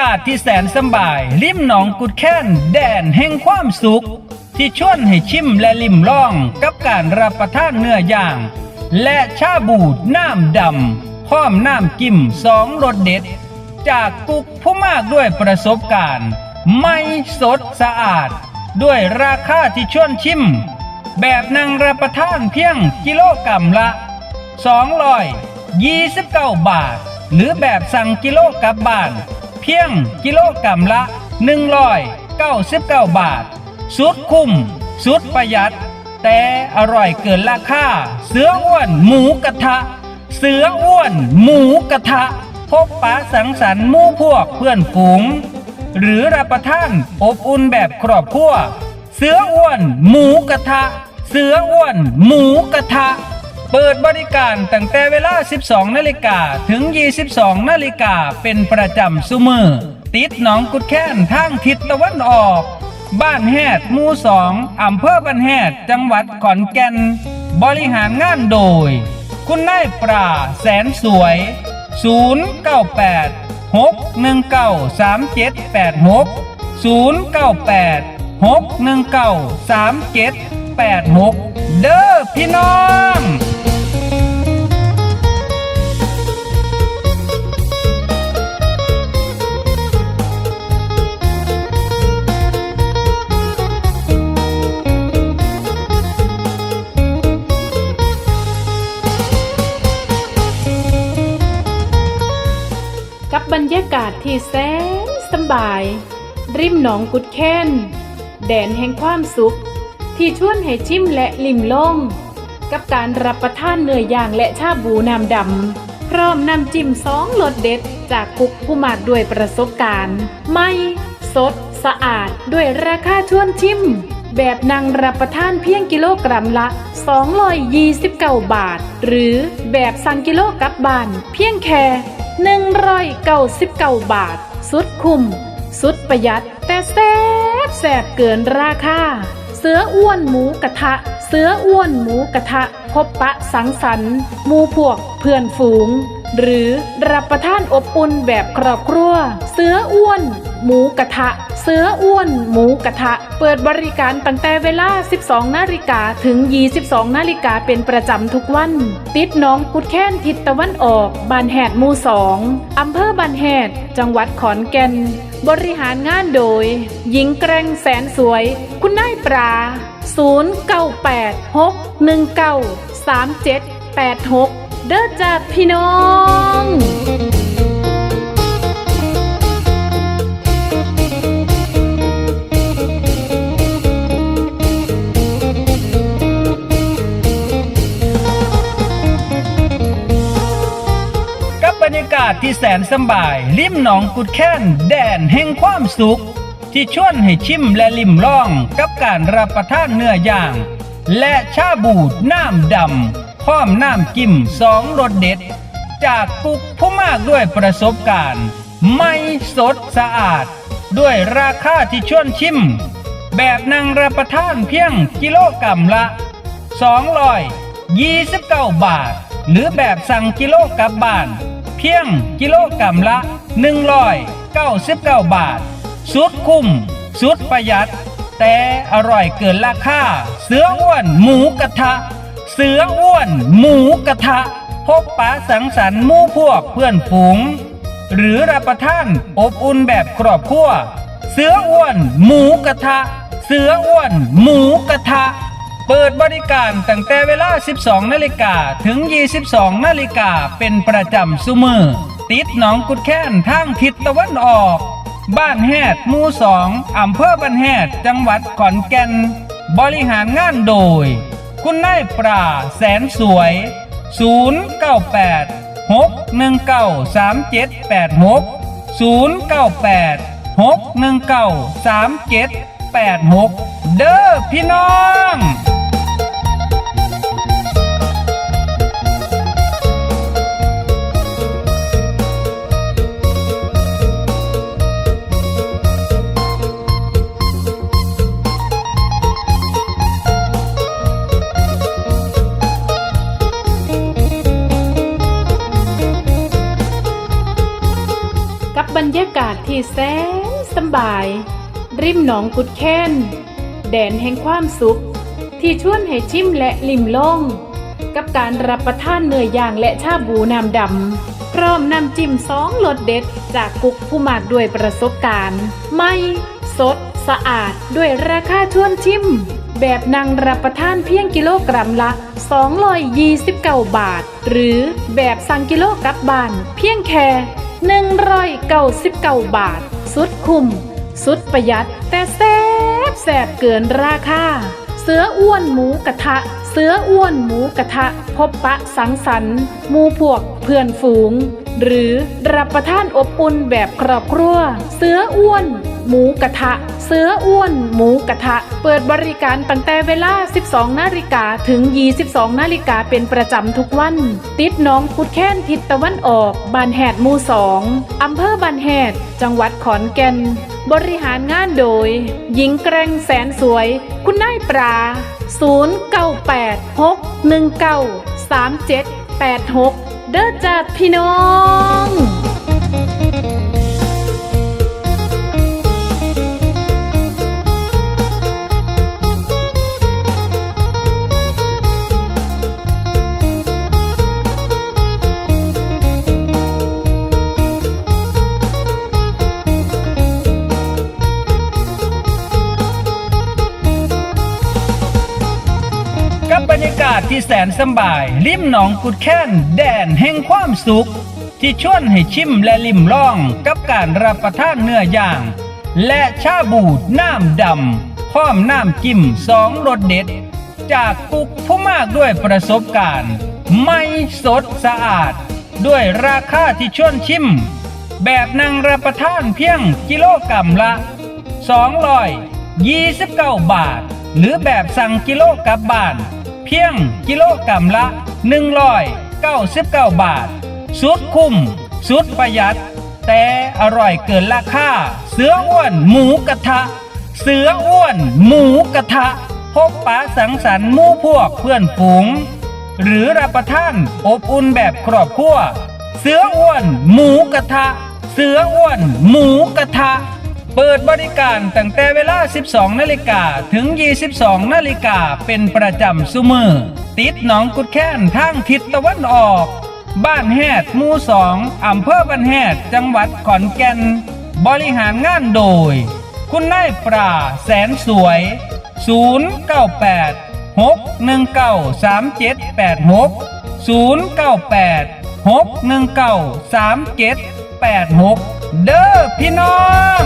ากาศที่แสนสบาย ริมหนองกุดแค้น แดนแห่งความสุข ที่ชวนให้ชิมและลิมลอง กับการรับประทานเนื้อย่าง และชาบูดน้ำดำพร้อมน้ำจิ้มสองรสเด็ด จากกุกผู้มากด้วยประสบการณ์ ไม่สดสะอาด ด้วยราคาที่ชวนชิม แบบนั่งรับประทานเพียงกิโลกรัมละ229 บาท หรือแบบสั่งกิโลกลับบ้าน เพียงกิโลกรัมละ 199 บาท สุดคุ้ม สุดประหยัด แต่อร่อยเกินราคา เสืออ้วนหมูกระทะ เสืออ้วนหมูกระทะ พบปะสังสรรค์มู่พวกเพื่อนฝูง หรือรับประทานอบอุ่นแบบครอบครัว เสืออ้วนหมูกระทะ เสืออ้วนหมูกระทะ เปิดบริการตั้งแต่เวลา 12 นาฬิกาถึง 22 นาฬิกาเป็นประจำสุมือ ติดหนองกุดแค้นทางทิศตะวันออก บ้านแฮดหมู่สองอำเภอบ้านแฮดจังหวัดขอนแก่น บริหารงานโดย คุณนายปราแสนสวย 098 619 3786 098 619 3786 เด้อพี่น้อง บรรยากาศที่แสนสบาย ริมหนองกุดแค้น แดนแห่งความสุข ที่ชวนให้ชิมและลิมลงกับการรับประทานเนื้อย่างและชาบูน้ำดำ พร้อมน้ำจิ้มสองรสเด็ดจากกุกผู้มากด้วยประสบการณ์ ไม่สดสะอาดด้วยราคาชวนชิม แบบนั่งรับประทานเพียงกิโลกรัมละ 229 บาท หรือแบบสั่งกิโลกลับบ้าน เพียงแค่ 199 บาท สุดคุ้มสุดประหยัด แต่แซ่บแสบเกินราคาเสืออ้วนหมูกระทะ เสืออ้วนหมูกระทะ พบปะสังสรรค์หมูพวกเพื่อนฝูง หรือรับประทานอบอุ่นแบบครอบครัว เสืออ้วน หมูกระทะ เสืออ้วน หมูกระทะ เปิดบริการตั้งแต่เวลา 12 นาฬิกาถึง 22 นาฬิกาเป็นประจำทุกวัน ติดน้องกุดแค้นทิศตะวันออกบานแหดมูสองอำเภอบานแหด จังหวัดขอนแก่น บริหารงานโดย หญิงแกร่งแสนสวย คุณนายปลา0986193786 เด้อจ้าพี่น้องกับบรรยากาศที่แสนสบาย ริมหนองกุดแค้น แดนแห่งความสุข ที่ชวนให้ชิมและลิมลอง กับการรับประทานเนื้อย่าง และชาบูดน้ำดำ พร้อมน้ำจิ้มสองรสเด็ด จากกุกผู้มากด้วยประสบการณ์ ไม่สดสะอาด ด้วยราคาที่ชวนชิม แบบนั่งรับประทานเพียงกิโลกรัมละ 229 บาท หรือแบบสั่งกิโลกลับบ้าน เพียงกิโลกรัมละ 199 บาท สุดคุ้ม สุดประหยัด แต่อร่อยเกินราคา เสืออ้วนหมูกระทะ เสืออ้วน หมูกระทะ พบปะสังสรรค์มู่พวกเพื่อนฝูง หรือรับประทานอบอุ่นแบบครอบครัว เสืออ้วน หมูกระทะ เสืออ้วน หมูกระทะ เปิดบริการตั้งแต่เวลา 12 นาฬิกาถึง 22 นาฬิกาเป็นประจำสุมือ ติดหนองกุดแค้นทางทิศตะวันออก บ้านแฮดหมู่สองอำเภอบ้านแฮดจังหวัดขอนแก่น บริหารงานโดย คุณนายปราแสนสวย 098 619 3786 098 619 3786 เด้อพี่น้อง รรรยากาศที่แสนสบาย ริมหนองกุดแค้น แดนแห่งความสุข ที่ชวนให้ชิมและลิมลองกับการรับประทานเนื้อย่างและชาบูน้ำดำ พร้อมน้ำจิ้มสองรสเด็ด จากกุกผู้มากด้วยประสบการณ์ ไม่สดสะอาดด้วยราคาชวนชิม แบบนั่งรับประทานเพียงกิโลกรัมละ 229 บาท หรือแบบสั่งกิโลกลับบ้าน เพียงแค่ 199 บาท สุดคุ้มสุดประหยัด แต่แซ่บแสบเกินราคาเสืออ้วนหมูกระทะ เสืออ้วนหมูกระทะ พบปะสังสรรค์หมูพวกเพื่อนฝูง หรือรับประทานอบอุ่นแบบครอบครัว เสืออ้วน หมูกระทะ เสืออ้วนหมูกระทะ เปิดบริการตั้งแต่เวลา 12 นาฬิกาถึง 22 นาฬิกาเป็นประจำทุกวัน ติดน้องพุดแค้นทิศตะวันออกบานแหดหมู่สองอำเภอบานแหด จังหวัดขอนแก่น บริหารงานโดย หญิงแกร่งแสนสวย คุณนายปลา0986193786 เด้อจ้าพี่น้อง ศที่แสนสบาย ริมหนองกุดแค้นแดนแห่งความสุข ที่ชวนให้ชิมและลิมลองกับการรับประทานเนื้อย่าง และชาบูดน้ำดำพร้อมน้ำจิ้มสองรสเด็ด จากกุกผู้มากด้วยประสบการณ์ ไม่สดสะอาด ด้วยราคาที่ชวนชิม แบบนั่งรับประทานเพียงกิโลกรัมละ229 บาท หรือแบบสั่งกิโลกลับบ้าน พียงกิโลกรัมละ 199 บาท สุดคุ้ม สุดประหยัด แต่อร่อยเกินราคาเสืออ้วนหมูกระทะ เสืออ้วนหมูกระทะ พบปะสังสรรค์มู่พวกเพื่อนฝูง หรือรับประทานอบอุ่นแบบครอบครัว เสืออ้วนหมูกระทะ เสืออ้วนหมูกระทะ เปิดบริการตั้งแต่เวลา 12 นาฬิกาถึง 22 นาฬิกาเป็นประจำสุมือ ติดหนองกุดแค้นทางทิศตะวันออก บ้านแฮดมู่สองอำเภอบ้านแฮดจังหวัดขอนแก่น บริหารงานโดย คุณนายปราแสนสวย 098 619 3786 098 619 3786 เด้อพี่น้อง